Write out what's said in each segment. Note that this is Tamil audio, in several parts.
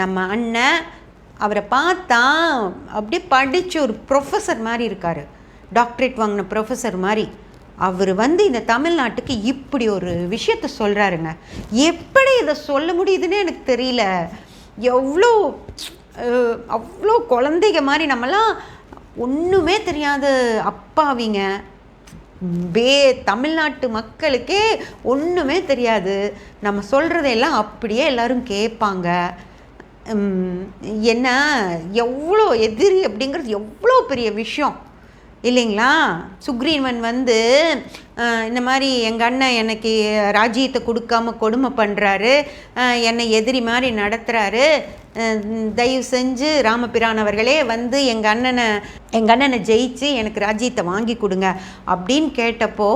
நம்ம அண்ணன் அவரை பார்த்தா அப்படியே படித்த ஒரு ப்ரொஃபஸர் மாதிரி இருக்கார். டாக்டரேட் வாங்கின ப்ரொஃபஸர் மாதிரி. அவர் வந்து இந்த தமிழ்நாட்டுக்கு இப்படி ஒரு விஷயத்த சொல்கிறாருங்க எப்படி இதை சொல்ல முடியுதுன்னு எனக்கு தெரியல. எவ்வளோ அவ்வளோ குழந்தைங்க மாதிரி நம்மலாம் ஒன்றுமே தெரியாத அப்பாவிங்க. வே தமிழ்நாட்டு மக்களுக்கே ஒன்றுமே தெரியாது. நம்ம சொல்கிறதையெல்லாம் அப்படியே எல்லோரும் கேட்பாங்க. என்ன எவ்வளோ எதிரி அப்படிங்கிறது எவ்வளோ பெரிய விஷயம். இல்லைங்களா? சுக்ரீவன் வந்து இந்த மாதிரி எங்கள் அண்ணன் எனக்கு ராஜ்யத்தை கொடுக்காம கொடுமை பண்ணுறாரு என்னை எதிரி மாதிரி நடத்துகிறாரு தயவு செஞ்சு ராமபிரான் அவர்களே வந்து எங்கள் அண்ணனை எங்கள் அண்ணனை ஜெயிச்சு எனக்கு ராஜ்யத்தை வாங்கி கொடுங்க. அப்படின்னு கேட்டப்போ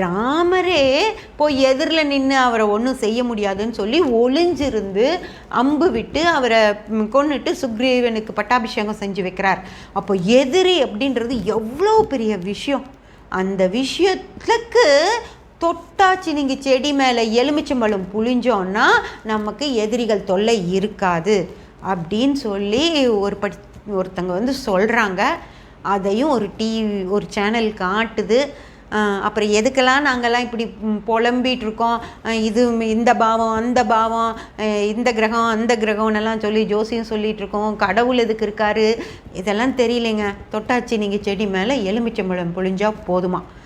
ராமரே போய் எதிரில் நின்று அவரை ஒன்றும் செய்ய முடியாதுன்னு சொல்லி ஒளிஞ்சிருந்து அம்பு விட்டு அவரை கொண்டுட்டு சுக்ரீவனுக்கு பட்டாபிஷேகம் செஞ்சு வைக்கிறார். அப்போ எதிரி அப்படின்றது எவ்வளோ பெரிய விஷயம். அந்த விஷயத்துக்கு தொட்டாச்சு நீங்கள் செடி மேலே எலுமிச்சம்பழம் புழிஞ்சோன்னா நமக்கு எதிரிகள் தொல்லை இருக்காது அப்படின்னு சொல்லி ஒரு படி ஒருத்தங்க வந்து சொல்கிறாங்க அதையும் ஒரு டிவி ஒரு சேனல் காட்டுது. அப்புறம் எதுக்கெல்லாம் நாங்கள்லாம் இப்படி புலம்பிகிட்ருக்கோம் புலம்பிட்டு இருக்கோம் இது இந்த பாவம் அந்த பாவம் இந்த கிரகம் அந்த கிரகம்னெல்லாம் சொல்லி ஜோசியம் சொல்லிகிட்ருக்கோம் கடவுள் எதுக்கு இருக்காரு? இதெல்லாம் தெரியலைங்க. தொட்டாச்சி நீங்கள் செடி மேலே எலுமிச்சம்பழம் புழிஞ்சால் போதுமா?